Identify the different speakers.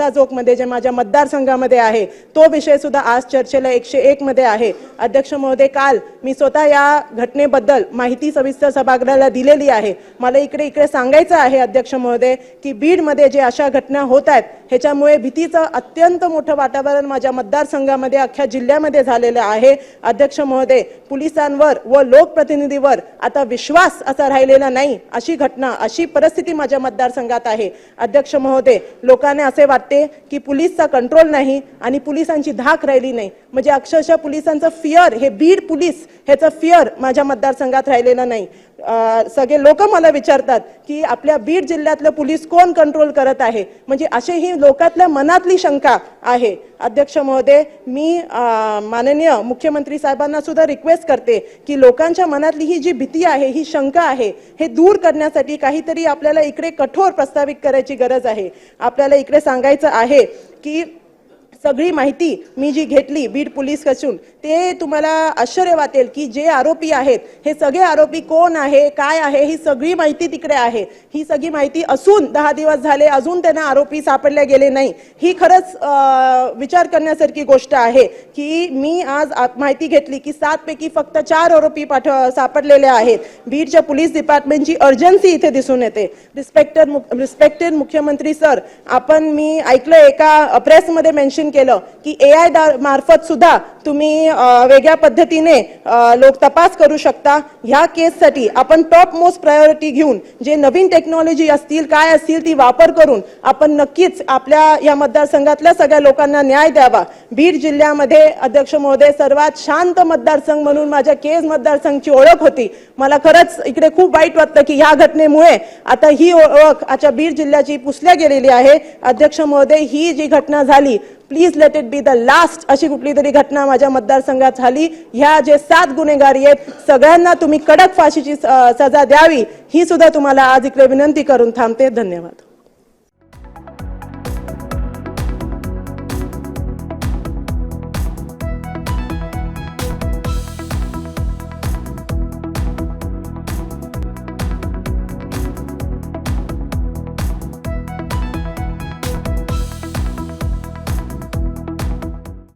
Speaker 1: चौकमध्ये जे माझ्या मतदारसंघामध्ये आहे तो विषय सुद्धा आज चर्चेला एकशे एक मध्ये आहे. अध्यक्ष महोदय काल मी स्वतः या घटनेबद्दल माहिती सविस्तर सभागृहाला दिलेली आहे. मला इकडे इकडे सांगायचं आहे अध्यक्ष महोदय की बीडमध्ये जे अशा घटना होत आहेत ह्याच्यामुळे भीतीचं अत्यंत मोठं वातावरण माझ्या मतदारसंघामध्ये अख्ख्या जिल्ह्यामध्ये झालेलं आहे. अध्यक्ष महोदय पोलिसांवर व लोकप्रतिनिधीवर आता विश्वास असा राहिलेला नाही अशी घटना अशी परिस्थिती माझ्या मतदारसंघात आहे. अध्यक्ष महोदय लोकांना असे वाटते की पोलीसचा कंट्रोल नाही आणि पोलिसांची धाक राहिली नाही. म्हणजे अक्षरशः पोलिसांचं फिअर हे बीड पोलीस ह्याचं फिअर माझ्या मतदारसंघात राहिलेलं नाही. सगळे लोक मला विचारतात की आपल्या बीड जिल्ह्यातलं पोलीस कोण कंट्रोल करत आहे? म्हणजे असे ही लोकातल्या मनातली शंका आहे. अध्यक्ष महोदय मी माननीय मुख्यमंत्री साहेबांना सुद्धा रिक्वेस्ट करते की लोकांच्या मनातली ही जी भीती आहे ही शंका आहे हे दूर करण्यासाठी काहीतरी आपल्याला इकडे कठोर प्रस्तावित करायची गरज आहे. आपल्याला इकडे सांगायचं आहे की सगळी माहिती मी जी घेतली बीड पोलीस कसून ते तुम्हाला आश्चर्य वाटेल की जे आरोपी आहेत हे सगळे आरोपी कोण आहे काय आहे ही सगळी माहिती तिकडे आहे. ही सगळी माहिती असून दहा दिवस झाले अजून त्यांना आरोपी सापडले गेले नाही. ही खरंच विचार करण्यासारखी गोष्ट आहे की मी आज माहिती घेतली की सातपैकी फक्त चार आरोपी पाठ सापडलेले आहेत. बीडच्या पोलीस डिपार्टमेंटची अर्जन्सी इथे दिसून येते. रिस्पेक्टेड रिस्पेक्टेड मुख्यमंत्री सर आपण मी ऐकलं एका प्रेसमध्ये मेन्शन केलं की ए आय मार्फत सुद्धा तुम्ही वेगळ्या पद्धतीने लोक तपास करू शकता. ह्या केससाठी आपण टॉप मोस्ट प्रायोरिटी घेऊन जे नवीन टेक्नॉलॉजी असतील काय असतील ती वापर करून आपण नक्कीच आपल्या या मतदारसंघातल्या सगळ्या लोकांना न्याय द्यावा. बीड जिल्ह्यामध्ये अध्यक्ष महोदय सर्वात शांत मतदारसंघ म्हणून माझ्या केज मतदारसंघची ओळख होती. मला खरंच इकडे खूप वाईट वाटतं की ह्या घटनेमुळे आता ही ओळख आजच्या बीड जिल्ह्याची पुसल्या गेलेली आहे. अध्यक्ष महोदय ही जी घटना झाली please let it be the last अशी कुठली तरी घटना माझ्या मतदारसंघात झाली. ह्या जे सात गुन्हेगारी आहेत सगळ्यांना तुम्ही कडक फाशीची सजा द्यावी ही सुद्धा तुम्हाला आज इकडे विनंती करून थांबते. धन्यवाद.